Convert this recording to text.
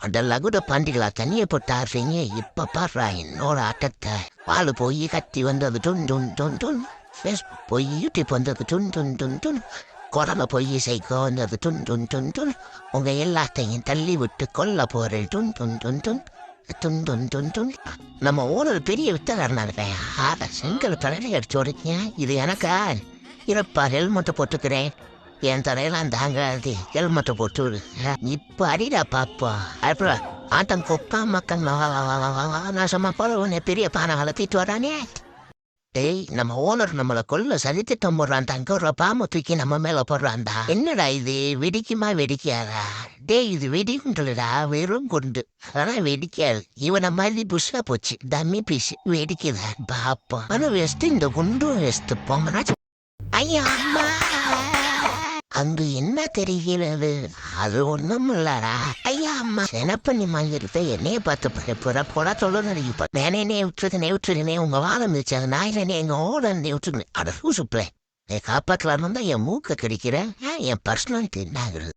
அதெல்லாம் கூட பண்ணிக்கலாம் தண்ணியை போட்டார் செய்ய இப்போ பாடுறா என்னோட ஆட்டத்தை பால் போய் கத்தி வந்தது டுன் டுன் டுன் டுன் ஃபேஸ்புக் போய் யூடியூப் வந்தது டுன் டுன் டுன் டுன் குரலை போய் இசைக்கோ வந்தது டுன் டுன் டுன் டுன் உங்கள் எல்லாத்தையும் தள்ளி விட்டு கொல்ல போகிறேன் டுன் டுன் டுன் டுன் துன் துன் துன் துன் நம்ம ஓனர் பெரிய வித்தகாரனா இருப்பேன் ஆட செங்கல் பிறகு அடிச்சு இது எனக்கா இறப்பார் ஹெல்மெட்டை போட்டுக்கிறேன் என் தலையெல்லாம் தாங்காது ஹெல்மெட்டை போட்டு விடு. இப்ப அடிடா பாப்பா. அப்புறம் ஆட்டம் கொப்பா மக்கள் நாசமா போல உன்னை பெரிய பானை வளர்த்திட்டு வரானே. டேய் நம்ம ஓனர் நம்மளை கொல்ல சரித்திட்டம் போடுறான். தங்க ஒரு பாம்பு தூக்கி நம்ம மேல போடுறான்டா. என்னடா இது? வெடிக்குமா வெடிக்காதா? டேய் இது வெடிக்குன்றடா வெறும் குண்டு. ஆனா வெடிக்காது. இவனை மாதிரி புஷா போச்சு. Dummy piece. வெடிக்குதா. பாப்பா ஆனா வெஸ்ட் இந்த குண்டும் வெஸ்ட் போங்கடா. ஐயா அம்மா. அங்கு என்ன தெரிகிறது? அது ஒண்ணும் இல்லடா. ஐயா அம்மா. செனப்பண்ணி மாங்கிருத்த என்னைய பார்த்து பயப்புற போடா சொல்ல நடிக்க நேனே நே விட்டுறது நே விட்டுருனே உங்க வாழம் இருந்துச்சு அது நாயில நே எங்க ஓட நே விட்டுருங்க அட சூசுப்ளே நீ காப்பாற்றலான்னு தான் என் மூக்க கிடைக்கிற? என் பர்சனாலிட்டி என்ன ஆகுறது